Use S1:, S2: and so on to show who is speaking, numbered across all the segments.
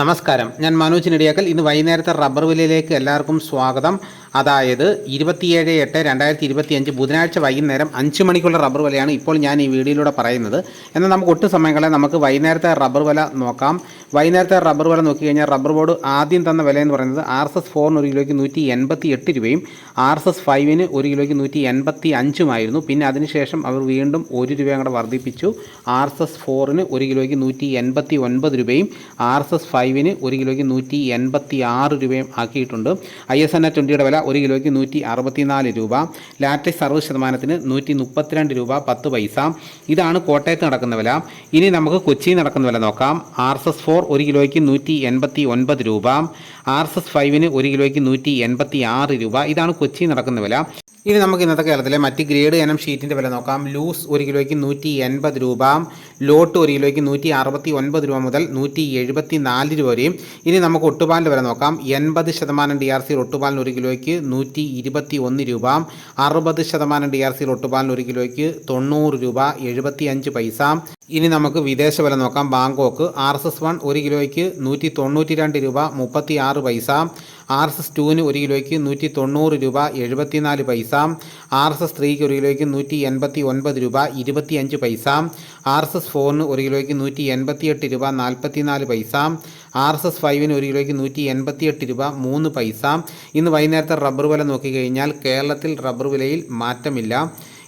S1: നമസ്കാരം. ഞാൻ മനോജ് നെടിയാക്കൽ ഇന്ന് വൈകുന്നേരത്തെ റബ്ബർ വിലയിലേക്ക് എല്ലാവർക്കും സ്വാഗതം. അതായത് ഇരുപത്തിയേഴ് എട്ട് രണ്ടായിരത്തി ഇരുപത്തിയഞ്ച് ബുധനാഴ്ച വൈകുന്നേരം അഞ്ച് മണിക്കുള്ള റബ്ബർ വിലയാണ് ഇപ്പോൾ ഞാൻ ഈ വീഡിയോയിലൂടെ പറയുന്നത്. എന്നാൽ നമുക്ക് ഒട്ടും സമയങ്ങളെ നമുക്ക് വൈകുന്നേരത്തെ റബ്ബർ വില നോക്കാം. വൈകുന്നേരത്തെ റബ്ബർ വില നോക്കി കഴിഞ്ഞാൽ റബ്ബർ ബോർഡ് ആദ്യം തന്ന വില എന്ന് പറയുന്നത് ആർ എസ് എസ് ഫോറിന് ഒരു കിലോയ്ക്ക് നൂറ്റി എൺപത്തി എട്ട് രൂപയും ആർ എസ് എസ് ഫൈവിന് ഒരു കിലോയ്ക്ക് നൂറ്റി എൺപത്തി അഞ്ചുമായിരുന്നു പിന്നെ അതിനുശേഷം അവർ വീണ്ടും ഒരു രൂപയും കൂടെ വർദ്ധിപ്പിച്ചു. ആർ എസ് എസ് ഫോറിന് ഒരു കിലോയ്ക്ക് നൂറ്റി എൺപത്തി ഒൻപത് രൂപയും ആർ എസ് എസ് ഫൈവിന് ഒരു കിലോയ്ക്ക് നൂറ്റി എൺപത്തി ആറ് രൂപയും ആക്കിയിട്ടുണ്ട്. ഐ എസ് എൻ എ ട്വന്റിയുടെ വില ഒരു കിലോയ്ക്ക് നൂറ്റി അറുപത്തിനാല് രൂപ. ലാറ്റസ് അറുപത് ശതമാനത്തിന് നൂറ്റി മുപ്പത്തിരണ്ട് രൂപ പത്ത് പൈസ. ഇതാണ് കോട്ടയത്ത് നടക്കുന്ന വില. ഇനി നമുക്ക് കൊച്ചിയിൽ നടക്കുന്ന വില നോക്കാം. ആർ എസ് എസ് ഫോർ ഒരു കിലോയ്ക്ക് നൂറ്റി എൺപത്തി ഒൻപത് രൂപ. ആർ എസ് എസ് ഫൈവിന് ഒരു കിലോയ്ക്ക് നൂറ്റി എൺപത്തി ആറ് രൂപ. ഇതാണ് കൊച്ചി നടക്കുന്ന വില. ഇനി നമുക്ക് ഇന്നത്തെ കേരളത്തിലെ മറ്റ് ഗ്രേഡ് ഇനം ഷീറ്റിന്റെ വില നോക്കാം. ലൂസ് ഒരു കിലോയ്ക്ക് നൂറ്റി എൺപത് രൂപ. ലോട്ട് ഒരു കിലോയ്ക്ക് നൂറ്റി അറുപത്തി ഒൻപത് രൂപ മുതൽ നൂറ്റി എഴുപത്തി നാല് രൂപ വരെയും. ഇനി നമുക്ക് ഒട്ടുപാലിന്റെ വില നോക്കാം. എൺപത് ശതമാനം ഡി ആർ സി ഒട്ടുപാലിന് ഒരു കിലോയ്ക്ക് നൂറ്റി ഇരുപത്തി ഒന്ന് രൂപ. അറുപത് ശതമാനം ഡി ആർ സി ഒട്ടുപാലിന് ഒരു കിലോയ്ക്ക് തൊണ്ണൂറ് രൂപ എഴുപത്തി അഞ്ച് പൈസ. ഇനി നമുക്ക് വിദേശ വില നോക്കാം. Bangkok R S S one ഒരു കിലോയ്ക്ക് നൂറ്റി തൊണ്ണൂറ്റി രണ്ട് രൂപ മുപ്പത്തി ആറ് പൈസ. ആർ എസ് എസ് ടുവിന് ഒരു കിലോയ്ക്ക് നൂറ്റി തൊണ്ണൂറ് രൂപ എഴുപത്തിനാല് പൈസ. ആർ എസ് എസ് ത്രീക്ക് ഒരു കിലോയ്ക്ക് നൂറ്റി എൺപത്തി ഒൻപത് രൂപ ഇരുപത്തിയഞ്ച് പൈസ. ആർ എസ് എസ് ഫോറിന് ഒരു കിലോയ്ക്ക് നൂറ്റി എൺപത്തിയെട്ട് രൂപ നാൽപ്പത്തിനാല് പൈസ. ആർ എസ് എസ് ഫൈവിന് ഒരു കിലോയ്ക്ക് നൂറ്റി എൺപത്തിയെട്ട് രൂപ മൂന്ന് പൈസ. ഇന്ന് വൈകുന്നേരത്തെ റബ്ബർ വില നോക്കിക്കഴിഞ്ഞാൽ കേരളത്തിൽ റബ്ബർ വിലയിൽ മാറ്റമില്ല.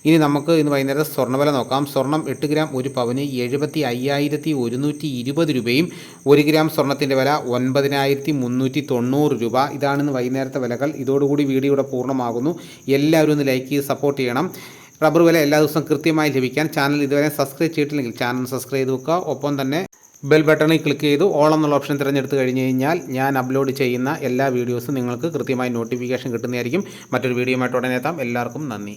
S1: ഇനി നമുക്ക് ഇന്ന് വൈകുന്നേരം സ്വർണവില നോക്കാം. സ്വർണം എട്ട് ഗ്രാം ഒരു പവന് എഴുപത്തി അയ്യായിരത്തി ഒരുന്നൂറ്റി ഇരുപത് രൂപയും ഒരു ഗ്രാം സ്വർണത്തിന്റെ വില ഒൻപതിനായിരത്തി മുന്നൂറ്റി തൊണ്ണൂറ് രൂപ. ഇതാണ് ഇന്ന് വൈകുന്നേരത്തെ വിലകൾ. ഇതോടുകൂടി വീഡിയോ ഇവിടെ പൂർണമാകുന്നു. എല്ലാവരും ഒന്ന് ലൈക്ക് ചെയ്ത് സപ്പോർട്ട് ചെയ്യണം. റബ്ബർ വില എല്ലാ ദിവസവും കൃത്യമായി ലഭിക്കാൻ ചാനൽ ഇതുവരെ സബ്സ്ക്രൈബ് ചെയ്തിട്ടില്ലെങ്കിൽ ചാനൽ സബ്സ്ക്രൈബ് ചെയ്ത് വെക്കുക. ഒപ്പം തന്നെ ബെൽ ബട്ടണിൽ ക്ലിക്ക് ചെയ്ത് ഓൾ എന്നുള്ള ഓപ്ഷൻ തിരഞ്ഞെടുത്ത് കഴിഞ്ഞ് കഴിഞ്ഞാൽ ഞാൻ അപ്ലോഡ് ചെയ്യുന്ന എല്ലാ വീഡിയോസും നിങ്ങൾക്ക് കൃത്യമായി നോട്ടിഫിക്കേഷൻ കിട്ടുന്നതായിരിക്കും. മറ്റൊരു വീഡിയോയുമായിട്ട് ഉടനെ എത്താം. എല്ലാവർക്കും നന്ദി.